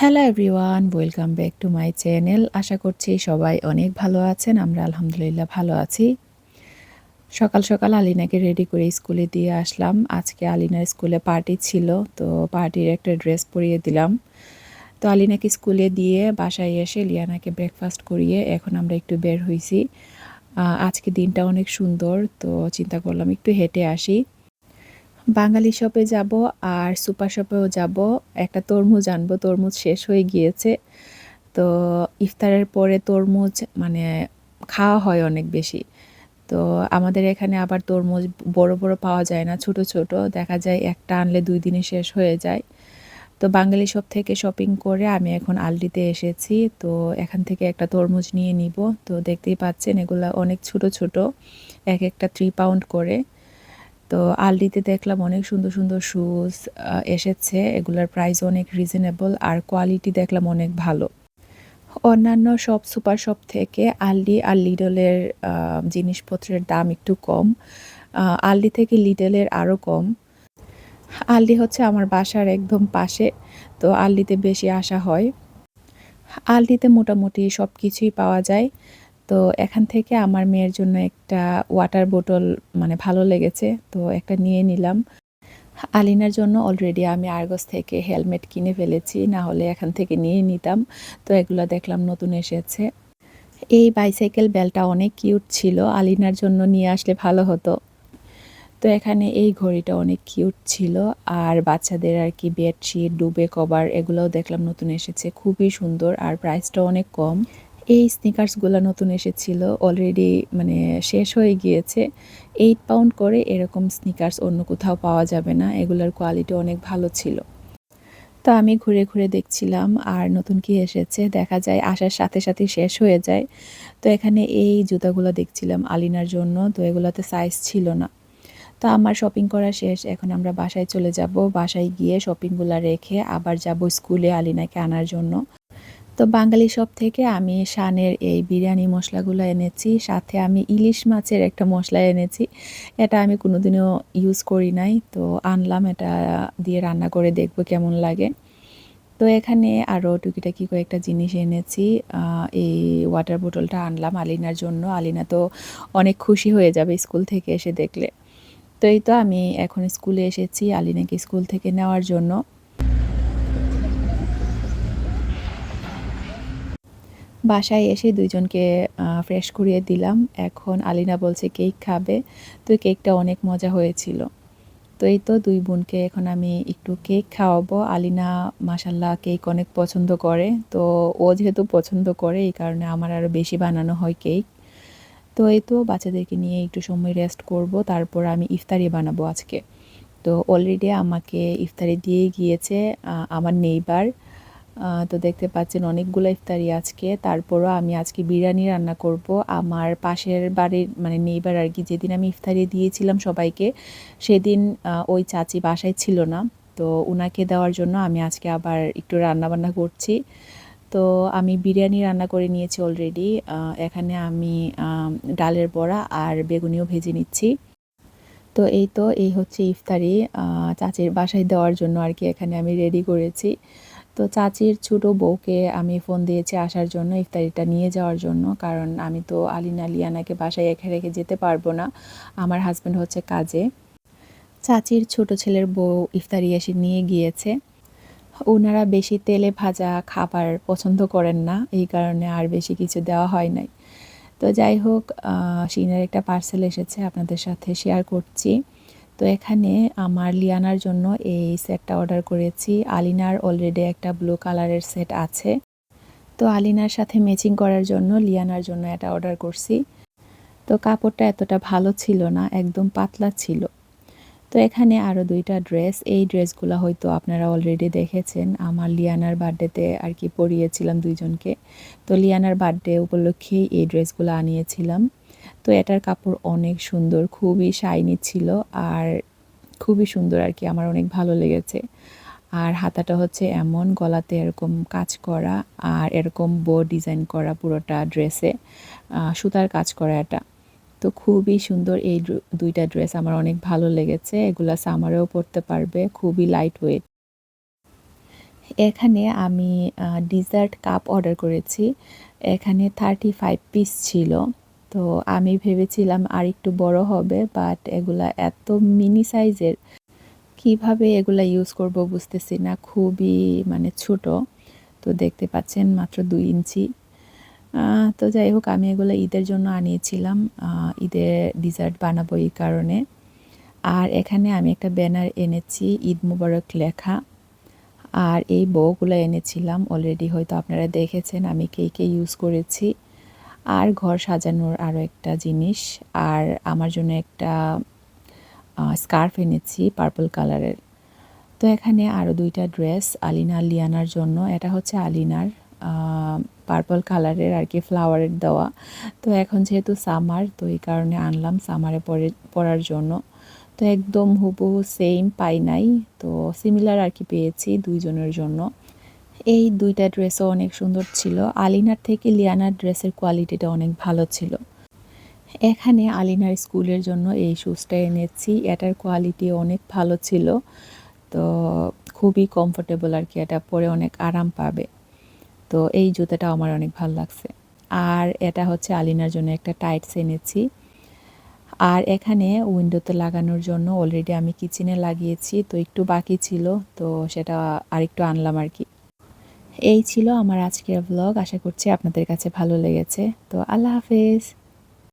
Hello everyone welcome back to my channel আশা করছি সবাই অনেক ভালো আছেন, আমরা আলহামদুলিল্লাহ ভালো আছি। সকাল সকাল আলিনাকে রেডি করে স্কুলে দিয়ে আসলাম। আজকে আলিনার স্কুলে পার্টি ছিল, তো পার্টির একটা ড্রেস পরিয়ে দিলাম। তো আলিনাকে স্কুলে দিয়ে বাসায় এসে লিয়ানাকে ব্রেকফাস্ট করিয়ে এখন আমরা একটু বের হয়েছি আজকে দিনটা অনেক সুন্দর, তো চিন্তা করলাম একটু হেঁটে আসি। বাঙালি শপে যাব আর সুপার শপেও যাব। একটা তরমুজ আনব, তরমুজ শেষ হয়ে গিয়েছে। তো ইফতারের পরে তরমুজ মানে খাওয়া হয় অনেক বেশি। তো আমাদের এখানে আবার তরমুজ বড় বড় পাওয়া যায় না, ছোট ছোট। দেখা যায় একটা আনলে দুই দিনে শেষ হয়ে যায়। তো বাঙালি শপ থেকে শপিং করে আমি এখন আলডিতে এসেছি। তো এখান থেকে একটা তরমুজ নিয়ে নিব। তো দেখতেই পাচ্ছেন এগুলো অনেক ছোট ছোট। এক একটা থ্রি পাউন্ড করে। তো আলডিতে দেখলাম অনেক সুন্দর সুন্দর শুজ এসেছে। এগুলোর প্রাইস অনেক রিজনেবল আর কোয়ালিটি দেখলাম অনেক ভালো। অন্যান্য সব সুপার শপ থেকে আলডি আর লিডলের জিনিসপত্রের দাম একটু কম। আলডি থেকে লিডলের আরও কম। আলডি হচ্ছে আমার বাসার একদম পাশে, তো আলডিতে বেশি আসা হয়। আলডিতে মোটামুটি সব কিছুই পাওয়া যায়। তো এখান থেকে আমার মেয়ের জন্য একটা ওয়াটার বোতল মানে ভালো লেগেছে, তো একটা নিয়ে নিলাম। আলিনার জন্য অলরেডি আমি আরগস থেকে হেলমেট কিনে ফেলেছি, না হলে এখান থেকে নিয়ে নিতাম। তো এগুলো দেখলাম নতুন এসেছে। এই বাইসাইকেল বেলটা অনেক কিউট ছিল, আলিনার জন্য নিয়ে আসলে ভালো হতো। তো এখানে এই ঘড়িটা অনেক কিউট ছিল, আর বাচ্চাদের আর কি বেডশিট ডুবে কভার এগুলোও দেখলাম নতুন এসেছে, খুবই সুন্দর, আর প্রাইসটা অনেক কম। এই স্নিকার্সগুলো নতুন এসেছিল অলরেডি মানে শেষ হয়ে গিয়েছে। এইট পাউন্ড করে এরকম স্নিকার্স অন্য কোথাও পাওয়া যাবে না, এগুলোর কোয়ালিটি অনেক ভালো ছিল। তো আমি ঘুরে ঘুরে দেখছিলাম আর নতুন কি এসেছে, দেখা যায় আসার সাথে সাথে শেষ হয়ে যায়। তো এখানে এই জুতাগুলো দেখছিলাম আলিনার জন্য, তো এগুলোতে সাইজ ছিল না। তো আমার শপিং করা শেষ, এখন আমরা বাসায় চলে যাব। বাসায় গিয়ে শপিংগুলো রেখে আবার যাব স্কুলে আলিনাকে আনার জন্য। তো বাঙালি শপ থেকে আমি শানের এই বিরিয়ানি মশলাগুলো এনেছি, সাথে আমি ইলিশ মাছের একটা মশলা এনেছি। এটা আমি কোনোদিনও ইউজ করি নাই, তো আনলাম এটা দিয়ে রান্না করে দেখব কেমন লাগে। তো এখানে আরও টুকিটাকি কয়েকটা জিনিস এনেছি এই ওয়াটার বোটলটা আনলাম আলিনার জন্য। আলিনা তো অনেক খুশি হয়ে যাবে স্কুল থেকে এসে দেখলে। তো এই তো আমি এখন স্কুলে এসেছি আলিনাকে স্কুল থেকে নেওয়ার জন্য। বাসায় এসে দুইজনকে ফ্রেশ করিয়ে দিলাম। এখন আলিনা বলছে কেক খাবে। তো কেকটা অনেক মজা হয়েছিল। তো এই তো দুই বোনকে এখন আমি একটু কেক খাওয়াবো। আলিনা মাসাল্লাহ কেক অনেক পছন্দ করে। তো ও যেহেতু পছন্দ করে, এই কারণে আমার আরও বেশি বানানো হয় কেক তো এই তো বাচ্চাদেরকে নিয়ে একটু সময় রেস্ট করব। তারপর আমি ইফতারি বানাবো আজকে। তো অলরেডি আমাকে ইফতারি দিয়ে গিয়েছে আমার নেইবার তো দেখতে পাচ্ছেন অনেকগুলো ইফতারি আজকে। তারপরও আমি আজকে বিরিয়ানি রান্না করব। আমার পাশের বাড়ির মানে নেইবার আর কি, যেদিন আমি ইফতারি দিয়েছিলাম সবাইকে, সেদিন ওই চাচি বাসায় ছিল না। তো ওনাকে দেওয়ার জন্য আমি আজকে আবার একটু রান্না বান্না করছি। তো আমি বিরিয়ানি রান্না করে নিয়েছি অলরেডি এখানে আমি ডালের বড়া আর বেগুনিও ভেজে নিচ্ছি। তো এই তো, এই হচ্ছে ইফতারি চাচির বাসায় দেওয়ার জন্য আর কি এখানে আমি রেডি করেছি। তো চাচির ছোট বউকে আমি ফোন দিয়েছি আসার জন্য, ইফতারিটা নিয়ে যাওয়ার জন্য। কারণ আমি তো আলিনা লিয়ানাকে বাসায় রেখে রেখে যেতে পারব না। আমার হাজব্যান্ড হচ্ছে কাজে। চাচির ছোট ছেলের বউ ইফতারি এসে নিয়ে গিয়েছে। ওনারা বেশি তেলে ভাজা খাবার পছন্দ করেন না, এই কারণে আর বেশি কিছু দেওয়া হয় নাই। তো যাই হোক সিনের একটা পার্সেল এসেছে, আপনাদের সাথে শেয়ার করছি। তো এখানে আমার লিয়ানার জন্য এই সেটটা অর্ডার করেছি। আলিনার অলরেডি একটা ব্লু কালারের সেট আছে। তো আলিনার সাথে ম্যাচিং করার জন্য লিয়ানার জন্য এটা অর্ডার করছি। তো কাপড়টা এতটা ভালো ছিল না, একদম পাতলা ছিল। তো এখানে আরও দুইটা ড্রেস এই ড্রেসগুলো হয়তো আপনারা অলরেডি দেখেছেন। আমার লিয়ানার বার্থডেতে আর কি পরিয়েছিলাম দুইজনকে। তো লিয়ানার বার্থডে উপলক্ষেই এই ড্রেসগুলো আনিয়েছিলাম। তো এটার কাপড় অনেক সুন্দর, খুবই শাইনি ছিল আর খুবই সুন্দর আর কি, আমার অনেক ভালো লেগেছে। আর হাতাটা হচ্ছে এমন, গলাতে এরকম কাজ করা আর এরকম বো ডিজাইন করা পুরোটা ড্রেসে সুতার কাজ করা এটা। তো খুবই সুন্দর এই দুইটা ড্রেস আমার অনেক ভালো লেগেছে, এগুলা সামারেও পরতে পারবে, খুবই লাইট ওয়েট এখানে আমি ডিজার্ট কাপ অর্ডার করেছি, এখানে থার্টি ফাইভ পিস ছিল। তো আমি ভেবেছিলাম আর একটু বড় হবে বাট এগুলা এত মিনি সাইজের কীভাবে এগুলা ইউজ করব বুঝতেছি না, খুবই মানে ছোট। তো দেখতে পাচ্ছেন মাত্র দুই ইঞ্চি। তো যাই হোক, আমি এগুলো ঈদের জন্য আনিয়েছিলাম ঈদের ডিজার্ট বানাবো এই কারণে। আর এখানে আমি একটা ব্যানার এনেছি, ঈদ মুবারক লেখা। আর এই বউগুলো এনেছিলাম অলরেডি হয়তো আপনারা দেখেছেন, আমি কে কে ইউজ করেছি। আর ঘর সাজানোর আরও একটা জিনিস। আর আমার জন্য একটা স্কার্ফ এনেছি পার্পল কালারের তো এখানে আরও দুইটা ড্রেস আলিনা লিয়ানার জন্য। এটা হচ্ছে আলিনার পার্পল কালারের আর কি ফ্লাওয়ারের দেওয়া। তো এখন যেহেতু সামার তো এই কারণে আনলাম সামারে পরে, পরার জন্য। তো একদম হুবহু সেম পাই নাই। তো সিমিলার আর কি পেয়েছি দুইজনের জন্য। এই দুইটা ড্রেসও অনেক সুন্দর ছিল। আলিনার থেকে লিয়ানার ড্রেসের কোয়ালিটিটা অনেক ভালো ছিল। এখানে আলিনার স্কুলের জন্য এই শুজটা এনেছি। এটার কোয়ালিটি অনেক ভালো ছিল। তো খুবই কমফোর্টেবল আর কি, এটা পরে অনেক আরাম পাবে। তো এই জুতাটা আমার অনেক ভালো লাগছে। আর এটা হচ্ছে আলিনার জন্য একটা টাইটস এনেছি। আর এখানে উইন্ডোতে লাগানোর জন্য অলরেডি আমি কিচেনে লাগিয়েছি। তো একটু বাকি ছিল, তো সেটা আরেকটু আনলাম আর কি। এই ছিল আমার আজকের ব্লগ আশা করছি আপনাদের কাছে ভালো লেগেছে। তো আল্লাহ হাফেজ।